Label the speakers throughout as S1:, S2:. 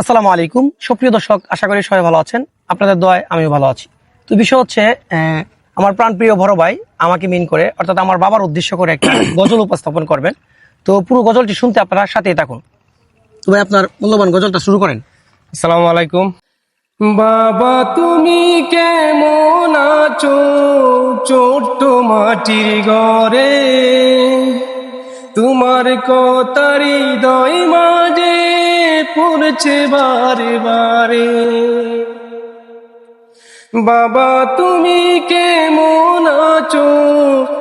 S1: আসসালামু আলাইকুম। সুপ্রিয় দর্শক, আশা করি সবাই ভালো আছেন। আপনাদের দোয়ায় আমিও ভালো আছি। তো বিষয় হচ্ছে আমার প্রাণপ্রিয় বড় ভাই আমাকে মিন করে, অর্থাৎ আমার বাবার উদ্দেশ্য করে একটা গজল উপস্থাপন করবেন। তো পুরো গজলটি শুনতে আপনারা সাথেই থাকুন। তো ভাই, আপনার মূল্যবান গজলটা শুরু করেন।
S2: আসসালামু আলাইকুম। বাবা, তুমি কেমন আছো? ছোট্ট মাটির ঘরে। তোমার কতারি মাঝে পড়ছে বারে বারে। বাবা, তুমি কেমন আছো?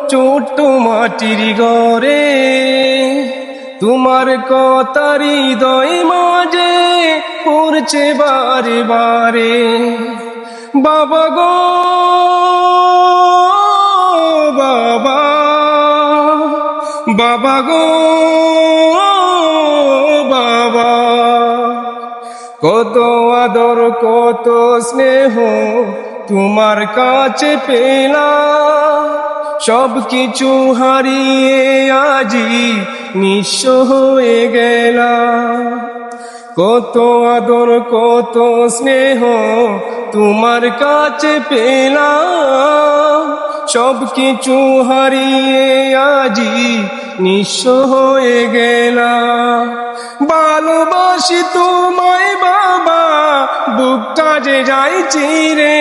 S2: ছোট্ট মাটির ঘরে। তোমার কতারি দই মাঝে পড়ছে বারে বারে। বাবা গো, বাবা বাবা গো। কত আদর, কত স্নেহ তোমার কাছে পেলাম। সব কিছু হারিয়ে আজি নিঃস্ব হয়ে গেলাম। কত আদর, কত স্নেহ তোমার কাছে পেলাম। সব কিছু হারিয়ে আজি নিঃস্ব হয়ে গেলাম। ভালোবাসি তোমায় বাবা বুকটা যে যাই চিরে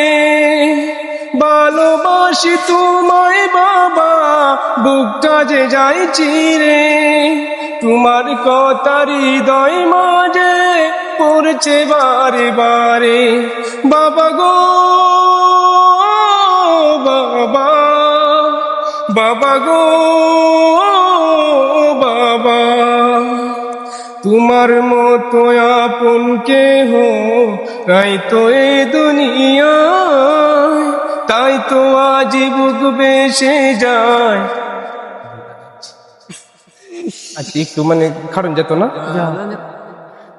S2: ভালোবাসি তোমায় বাবা বুকটা যে যাই চিরে তোমার কথার হৃদয় মাঝে পড়ছে বারে বারে। বাবা গো, বাবা বাবা গো, বাবা। তোমার মতো আপন কেহ তাই তো এ দুনিয়া তাই তো আজ বুক বেসে যায়। আচ্ছা একটু মানে খারণ যেত না?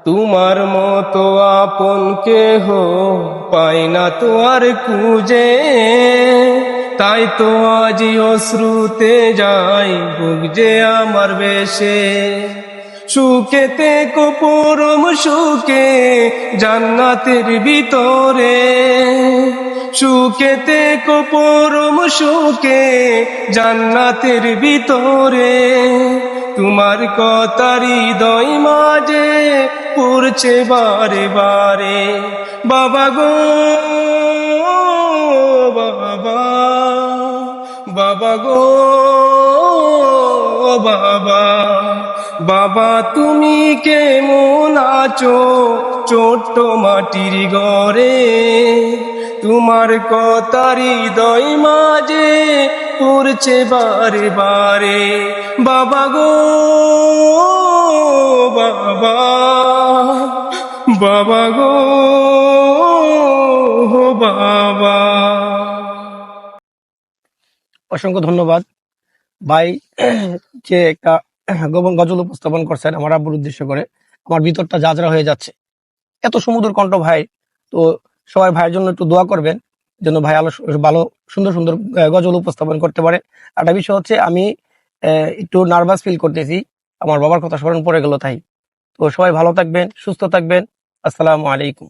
S2: তোমার মতো আপন কেহ পাই না তো আর কুজে তাই তো আজ অশ্রুতে যাই বুক যে আমার বেশে। সুখেতে, কপরম সুখে, জান্নাতের ভিতরে। সুখেতে, কপরম সুখে, জান্নাতের ভিতরে। তোমার কথার হৃদয় মাঝে পড়ছে বারে বারে। বাবা গো, বাবা বাবা গো। বাবা, তুমি কেমন আছো? ছোট্ট মাটির ঘরে তোমার কথার হৃদয় মাঝে পড়ছে বারে বারে বাবা গো, বাবা বাবা গো বাবা।
S1: অসংখ্য ধন্যবাদ। ভাই, যে একটা গোপন গজল উপস্থাপন করছেন আমার আব্বুর উদ্দেশ্য করে। আমার ভিতরটা যাজরা হয়ে যাচ্ছে। এত সমুদ্র কণ্ঠ ভাই। তো সবাই ভাইয়ের জন্য একটু দোয়া করবেন যেন ভাই আলো ভালো, সুন্দর সুন্দর গজল উপস্থাপন করতে পারে। একটা বিষয় হচ্ছে আমি একটু নার্ভাস ফিল করতেছি। আমার বাবার কথা স্মরণ পড়ে গেল তাই। তো সবাই ভালো থাকবেন, সুস্থ থাকবেন। আসসালামু আলাইকুম।